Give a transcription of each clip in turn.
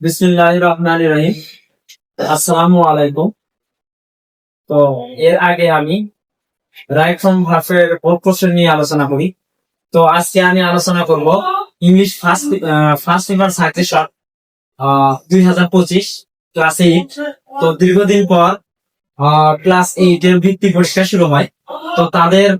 বিসমিল্লাহ রহমান রহিম আসসালামু আলাইকুম তো, এর আগে আমি রাইট ফ্রম প্রশ্ন নিয়ে আলোচনা করি। তো, আজকে আমি আলোচনা করব English first first paper suggestion দুই হাজার পঁচিশ ক্লাস এইট তো, দীর্ঘদিন পর ক্লাস এইট এর ভিত্তি পরীক্ষা শুরু হয়। তো, তাদের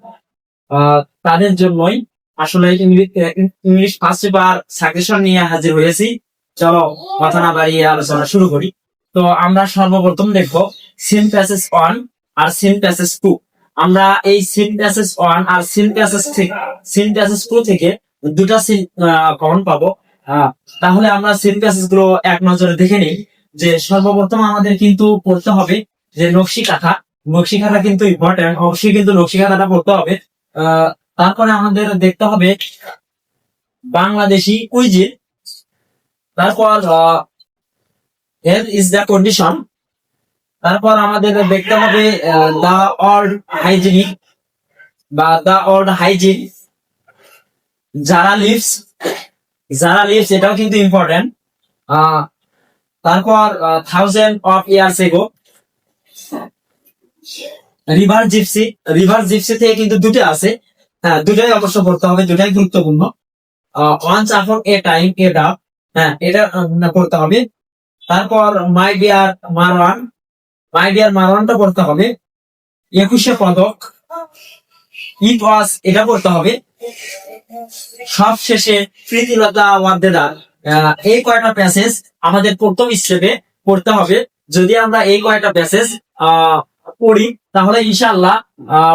তাদের জন্যই আসলে English- English first paper suggestion নিয়ে হাজির হয়েছি। চলো কথা না বাড়িয়ে আলোচনা শুরু করি। তো আমরা সর্বপ্রথম দেখব সিন প্যাসেজ ওয়ান আর সিন প্যাসেজ টু আমরা এই সিন প্যাসেজ ওয়ান আর seen passage seen passage two থেকে দুটা সিন কমন পাবো। আহ, তাহলে আমরা সিন প্যাসেজগুলো এক নজরে দেখে নিই যে সর্বপ্রথম আমাদের কিন্তু পড়তে হবে যে নকশি কাঁথা। নকশি কাঁথা কিন্তু ইম্পর্টেন্ট অবশ্যই কিন্তু নকশি কাঁথাটা পড়তে হবে। তারপরে আমাদের দেখতে হবে বাংলাদেশি কুইজিন তারপর হেলথ ইজ দ্য কন্ডিশন তারপর আমাদের দেখতে হবে দা অল্ড হাইজিনিক বা দা অল্ড হাইজিন যারা লিভস যারা লিভস এটাও কিন্তু ইম্পর্টেন্ট তারপর thousand of years ago river gypsy river gypsy থেকে কিন্তু দুটো আছে। হ্যাঁ দুটাই অবশ্য পড়তে হবে, দুটাই গুরুত্বপূর্ণ। ওয়ান্স আপন এ টাইম এ ডাব হ্যাঁ এটা পড়তে হবে। তারপর my dear Marwan my dear মারওয়ানটা পড়তে হবে। একুশে পদক। ইট ওয়াজ এটা পড়তে হবে। সব শেষে প্রীতিলতা ওয়াদ্দেদার এই কয়টা প্যাসেজ আমাদের প্রথম স্টেপে পড়তে হবে। যদি আমরা এই কয়টা প্যাসেজ পড়ি, তাহলে ইনশাল্লাহ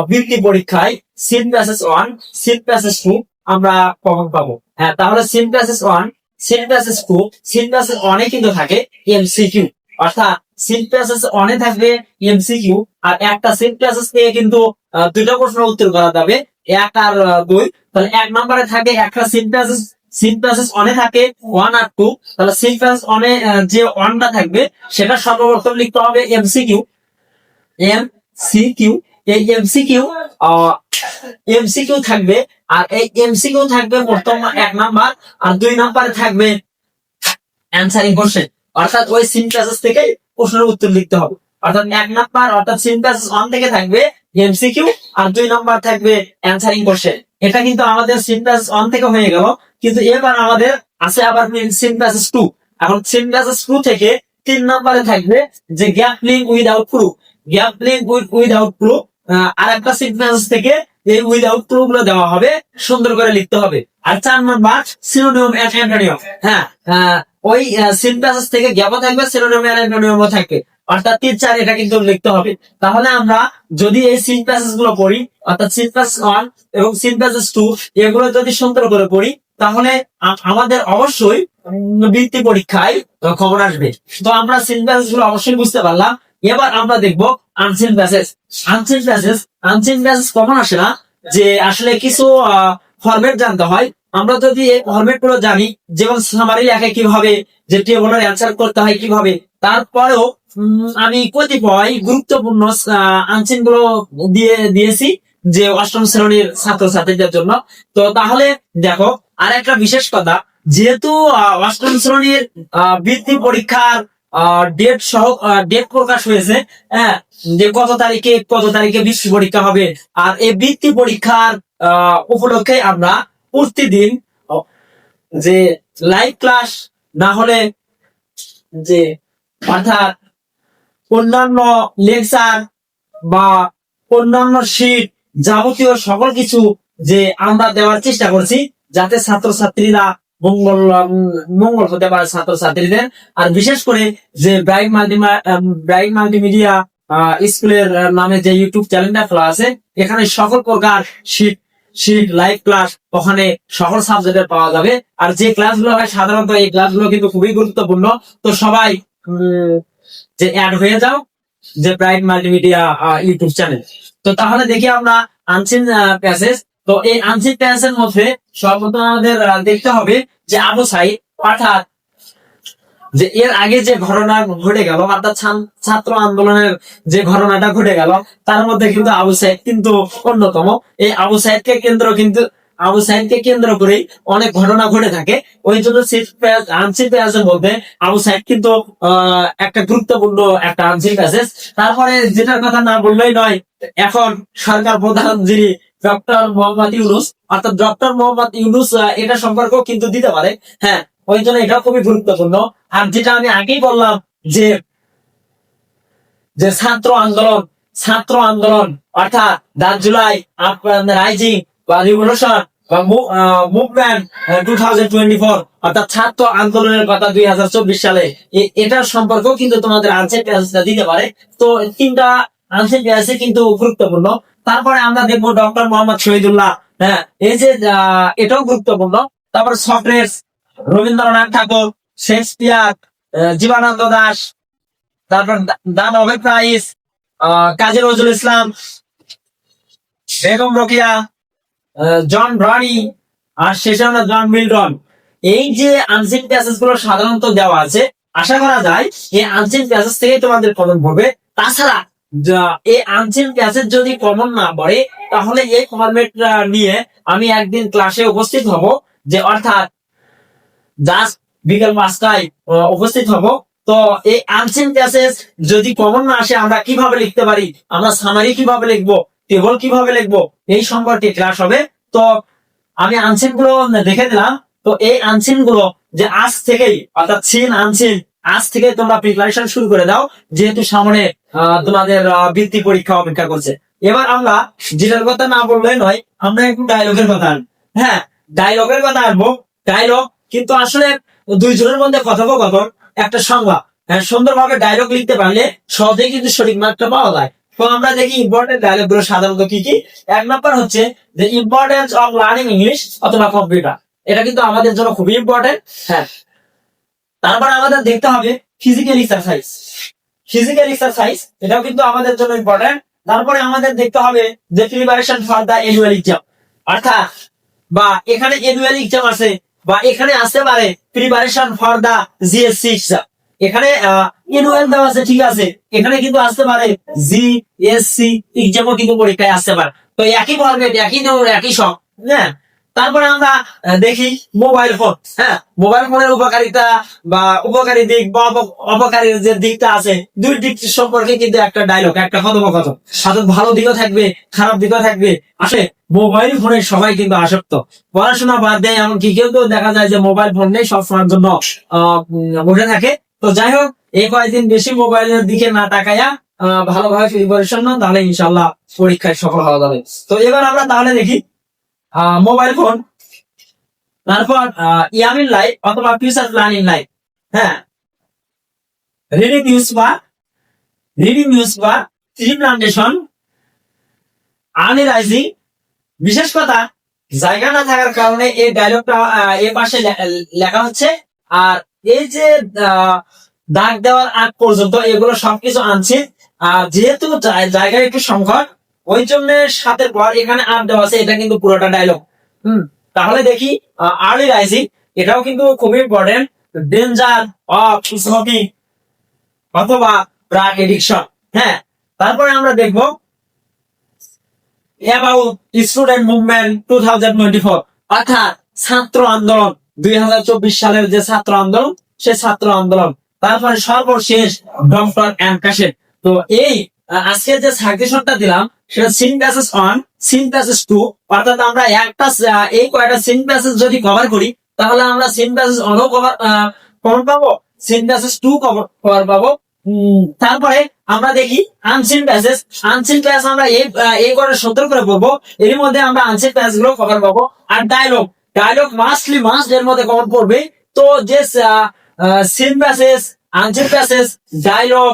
বৃত্তি পরীক্ষায় seen passage one seen passage two আমরা কমন পাবো। হ্যাঁ তাহলে seen passage one passage two seen passage কিন্তু থাকে এমসিকিউ অর্থাৎ প্যাসেজ ওয়ানে থাকবে এমসিকিউ আর একটা প্যাসেজ থেকে কিন্তু দুইটা প্রশ্ন উত্তর করা যাবে, এক আর দুই। তাহলে এক নম্বরে থাকে একটা seat passage seat passage one থাকে ওয়ান আর টু তাহলে সিট প্যাসেজ অনে যে ওয়ানটা থাকবে, সেটা সর্বপ্রথম লিখতে হবে এমসিকিউ এম সি কিউ এই এমসিকিউ এমসিকিউ থাকবে, আর এই এমসিকিউ থাকবে প্রথম এক নাম্বার, আর দুই নাম্বারে থাকবে অ্যান্সারিং কোশ্চেন অর্থাৎ ওই সিন থেকে প্রশ্নের উত্তর লিখতে হবে। অর্থাৎ এক নাম্বার, অর্থাৎ সিন প্যাসেজ ওয়ান থেকে থাকবে এমসিকিউ আর দুই নাম্বার থাকবে অ্যান্সারিং কোশ্চেন এটা কিন্তু আমাদের সিন প্যাসেজ ওয়ান থেকে হয়ে গেল, কিন্তু এবার আমাদের আছে আবার সিন প্যাসেজ টু এখন সিন প্যাসেজ টু থেকে তিন নাম্বারে থাকবে যে gap link without proof gap link without proof আর একটা সিন থেকে এই উইদাউট প্রুফগুলো দেওয়া হবে, সুন্দর করে লিখতে হবে। আর চার নাম্বার সিনোনিয়াম অ্যান্টোনিয়াম হ্যাঁ ওই সিন প্যাসেজ থেকে গ্যাপও থাকবে সিনোনিয়াম থাকবে। অর্থাৎ তিন চার এটা কিন্তু লিখতে হবে। তাহলে আমরা যদি এই সিন প্যাসেজগুলো পড়ি, অর্থাৎ সিন প্যাসেজ ওয়ান এবং সিন প্যাসেজ টু এগুলো যদি সুন্দর করে পড়ি, তাহলে আমাদের অবশ্যই বৃত্তি পরীক্ষায় খবর আসবে। তো আমরা সিন প্যাসেজগুলো অবশ্যই বুঝতে পারলাম। এবার আমরা দেখব unseen passage unseen passage unseen passage কখন আসে না? যে আসলে কিছু ফরম্যাট জানতে হয়। আমরা যদি এই ফরম্যাটগুলো জানি, যেমন সামারি লেখে কীভাবে, যে টেবলের অ্যান্সার করতে হয় কীভাবে, তারপরেও আমি কতিপয় গুরুত্বপূর্ণ আনসিনগুলো দিয়ে, দিয়েছি, যে অষ্টম শ্রেণির ছাত্রছাত্রীদের জন্য। তো তাহলে দেখো আর একটা বিশেষ কথা, যেহেতু অষ্টম শ্রেণির বৃত্তি পরীক্ষার ডেট সহ ডেট প্রকাশ হয়েছে হ্যাঁ যে কত তারিখে কত তারিখে বৃত্তি পরীক্ষা হবে, আর এই বৃত্তি পরীক্ষার উপলক্ষে আমরা প্রতিদিন যে লাইভ ক্লাস না হলে যে, অর্থাৎ অন্যান্য লেকচার বা অন্যান্য শীট যাবতীয় সকল কিছু যে আমরা দেওয়ার চেষ্টা করছি, যাতে ছাত্রছাত্রীরা মঙ্গল মঙ্গল হতে পারে ছাত্রছাত্রীদের। আর বিশেষ করে যে ব্রাইট মাল্টি ব্রাইট মাল্টিমিডিয়া স্কুলের নামে যে ইউটিউব চ্যানেলটা খোলা আছে, এখানে সকল প্রকার শীট শীট লাইভ ক্লাস ওখানে সকল সাবজেক্টের পাওয়া যাবে। আর যে ক্লাসগুলো হয়, সাধারণত এই ক্লাসগুলো কিন্তু খুবই গুরুত্বপূর্ণ। তো সবাই যে অ্যাড হয়ে যাও, যে ব্রাইট মাল্টিমিডিয়া ইউটিউব চ্যানেল। তো তাহলে দেখি আমরা আনসিন প্যাসেজ তো এই আনসিন প্যাসেজের মধ্যে সর্বপ্রথম আমাদের দেখতে হবে যে আবু সাইদ অর্থাৎ যে এর আগে যে ঘটনা ঘটে গেল অর্থাৎ ছাত্র আন্দোলনের যে ঘটনাটা ঘটে গেল তার মধ্যে কিন্তু আবু সাইদ কিন্তু অন্যতম। এই আবু সাইদকে কেন্দ্র কিন্তু আবু সাইদকে কেন্দ্র করে অনেক ঘটনা ঘটে থাকে। ওই জন্য আনসিল প্যাসেজের মধ্যে আবু সাইদ কিন্তু আহ, একটা গুরুত্বপূর্ণ একটা আনসিল প্যাসেজ তারপরে যেটার কথা না বললেই নয় এখন সরকার প্রধান যিনি ডক্টর মোহাম্মদ ইউনুস, অর্থাৎ ডক্টর মোহাম্মদ ইউনুস এটা সম্পর্কেও কিন্তু দিতে পারে। হ্যাঁ ওই জন্য এটা খুবই গুরুত্বপূর্ণ। আর যেটা আমি আগেই বললাম যে যে ছাত্র আন্দোলন ছাত্র আন্দোলন, অর্থাৎ দা জুলাই রাইজিং বা রিভলিউশন বা movement two thousand twenty four অর্থাৎ ছাত্র আন্দোলনের কথা দুই হাজার চব্বিশ সালে। এটার সম্পর্কেও কিন্তু তোমাদের আনসার দিতে পারে। তো তিনটা আনসার পেজে কিন্তু গুরুত্বপূর্ণ। তারপরে আমরা দেখব ডক্টর মোহাম্মদ শহীদুল্লাহ। হ্যাঁ এই যে এটাও গুরুত্বপূর্ণ। তারপর সক্রেস রবীন্দ্রনাথ ঠাকুর শেক্সপিয়ার আহ, জীবনানন্দ দাস তারপর দান প্রাইজ আহ, কাজী নজরুল ইসলাম বেগম রোকিয়া জন রানি আর শেষে আমরা জন মিল্টন। এই যে আনসিন প্যাসেজগুলো সাধারণত দেওয়া আছে আশা করা যায় এই আনসিন প্যাসেজ থেকে তোমাদের কমন পড়বে। তাছাড়া এই আনসিন প্যাসেজ যদি কমন না পড়ে, তাহলে এই ফরম্যাট নিয়ে আমি একদিন ক্লাসে উপস্থিত হব যে অর্থাৎ জাস্ট বিকেল উপস্থিত হব। তো এই আনসিন যদি কমন না আসে, আমরা কীভাবে লিখতে পারি? আমরা সামারি কীভাবে লিখব? টেবল কীভাবে লিখব? এই সম্পর্কে ক্লাস হবে। তো আমি আনসিনগুলো দেখে দিলাম। তো এই আনসিনগুলো যে আজ থেকেই, অর্থাৎ সিন আনসিন আজ থেকে তোমরা প্রিপারেশন শুরু করে দাও, যেহেতু সামনে তোমাদের বৃত্তি পরীক্ষা অপেক্ষা করছে। এবার আমরা যেটার কথা না বললে নয়, আমরা একটু ডায়লগের কথা হ্যাঁ ডায়লগের কথা আনব। ডায়লগ কিন্তু আসলে দুইজনের মধ্যে কথোপকথন, একটা সংলাপ হ্যাঁ সুন্দরভাবে ডায়লগ লিখতে পারলে সহজেই কিন্তু সঠিক মার্কটা পাওয়া যায়। তো আমরা দেখি ইম্পর্টেন্ট ডায়লগগুলো সাধারণত কি কি? এক নম্বর হচ্ছে যে ইম্পর্টেন্স অফ লার্নিং ইংলিশ অথবা কম্পিউটার এটা কিন্তু আমাদের জন্য খুবই ইম্পর্টেন্ট হ্যাঁ তারপর আমাদের দেখতে হবে ফিজিক্যাল এক্সারসাইজ ফিজিক্যাল এক্সারসাইজ এটাও কিন্তু আমাদের জন্য ইম্পর্টেন্ট তারপরে আমাদের দেখতে হবে যে preparation for the annual exam অর্থাৎ, বা এখানে এনুয়াল এক্সাম আছে, বা এখানে আসতে পারে preparation for the JSC exam এখানে এনুয়াল দেওয়া আছে, ঠিক আছে। এখানে কিন্তু আসতে পারে জিএসসি এক্সামও কিন্তু পরীক্ষায় আসতে পারে। তো একই ফর্মেট একই একই সব হ্যাঁ? তারপরে আমরা দেখি মোবাইল ফোন হ্যাঁ? মোবাইল ফোনের উপকারিতা বা উপকারী দিক বা অপ- অপকারী যে দিকটা আছে, দুই দিক সম্পর্কে কিন্তু একটা ডায়লগ একটা কথোপকথন। সাথে ভালো দিকও থাকবে, খারাপ দিকও থাকবে। আসে মোবাইল ফোনে সবাই কিন্তু আসক্ত। পড়াশোনা বাদ দেয় এমনকি কেউ কেউ দেখা যায় যে মোবাইল ফোন নেই সবসময়ের জন্য বসে থাকে। তো যাই হোক এই কয়েকদিন বেশি মোবাইলের দিকে না তাকায়া ভালোভাবে প্রিপারেশন নাও তাহলে ইনশাল্লাহ পরীক্ষায় সফল হওয়া যাবে। তো এবার আমরা তাহলে দেখি মোবাইল ফোন তারপর ইয়ামিন লাইফ অথবা ফিউচার প্ল্যানিং লাইফ হ্যাঁ। রিডিং নিউজ বা রিডিং নিউজ বা প্লান্টেশন আর্লি বিশেষ কথা, জায়গা না থাকার কারণে এই ডায়লগটা এ পাশে লেখা হচ্ছে, আর এই যে দাগ দেওয়ার আগ পর্যন্ত এগুলো সবকিছু আনছে, আর যেহেতু জায়- জায়গার একটু সংকট ওই জন্য সাথে পর এখানে আর দেওয়া আছে, এটা কিন্তু পুরোটা ডায়লগ হুম, তাহলে দেখি আর্লি রাইজিং এটাও কিন্তু খুবই ইম্পর্টেন্ট ডেঞ্জার অফ স্মোকিং অথবা প্রাক এডিকশন হ্যাঁ তারপরে আমরা দেখব about student movement two thousand twenty four অর্থাৎ ছাত্র আন্দোলন, দুই হাজার চব্বিশ সালের যে ছাত্র আন্দোলন, সে ছাত্র আন্দোলন। তারপরে সর্বশেষ ডক্টর এম কাশের তো এই আজকে যে সাজেশনটা দিলাম, সেটা seen passage one seen passage two অর্থাৎ আমরা একটা এই কয়টা সিন প্যাসেজ যদি কভার করি, তাহলে আমরা seen passage one cover cover পাবো seen passage two cover cover পাবো। তারপরে আমরা দেখি আনসিন প্যাসেজ আনসিন প্যাস আমরা এই এই করে সত্তর করে পড়ব, এর মধ্যে আমরা আনসিন প্যাসগুলো কভার পাবো। আর ডায়লগ ডায়লগ মাস্টলি মাস্ট এর মধ্যে কভার পড়বে। তো যে seen passage unseen passage dialogue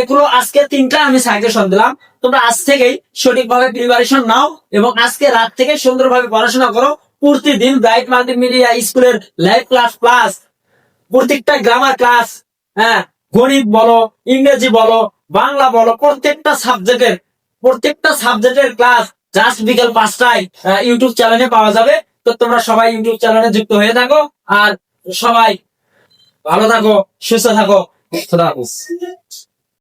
এগুলো আজকে তিনটা আমি সাজেশন দিলাম। তোমরা আজ থেকেই সঠিকভাবে প্রিপারেশন নাও এবং আজকে রাত থেকে সুন্দরভাবে পড়াশোনা করো। প্রতিদিন ব্রাইট মাল্টিমিডিয়া স্কুলের লাইভ ক্লাস প্লাস প্রত্যেকটা গ্রামার ক্লাস হ্যাঁ গণিত বলো, ইংরেজি বলো, বাংলা বলো, প্রত্যেকটা সাবজেক্টের প্রত্যেকটা সাবজেক্টের ক্লাস জাস্ট বিকেল পাঁচটায় ইউটিউব চ্যানেলে পাওয়া যাবে। তো তোমরা সবাই ইউটিউব চ্যানেলে যুক্ত হয়ে থাকো। আর সবাই ভালো থাকো, সুস্থ থাকো।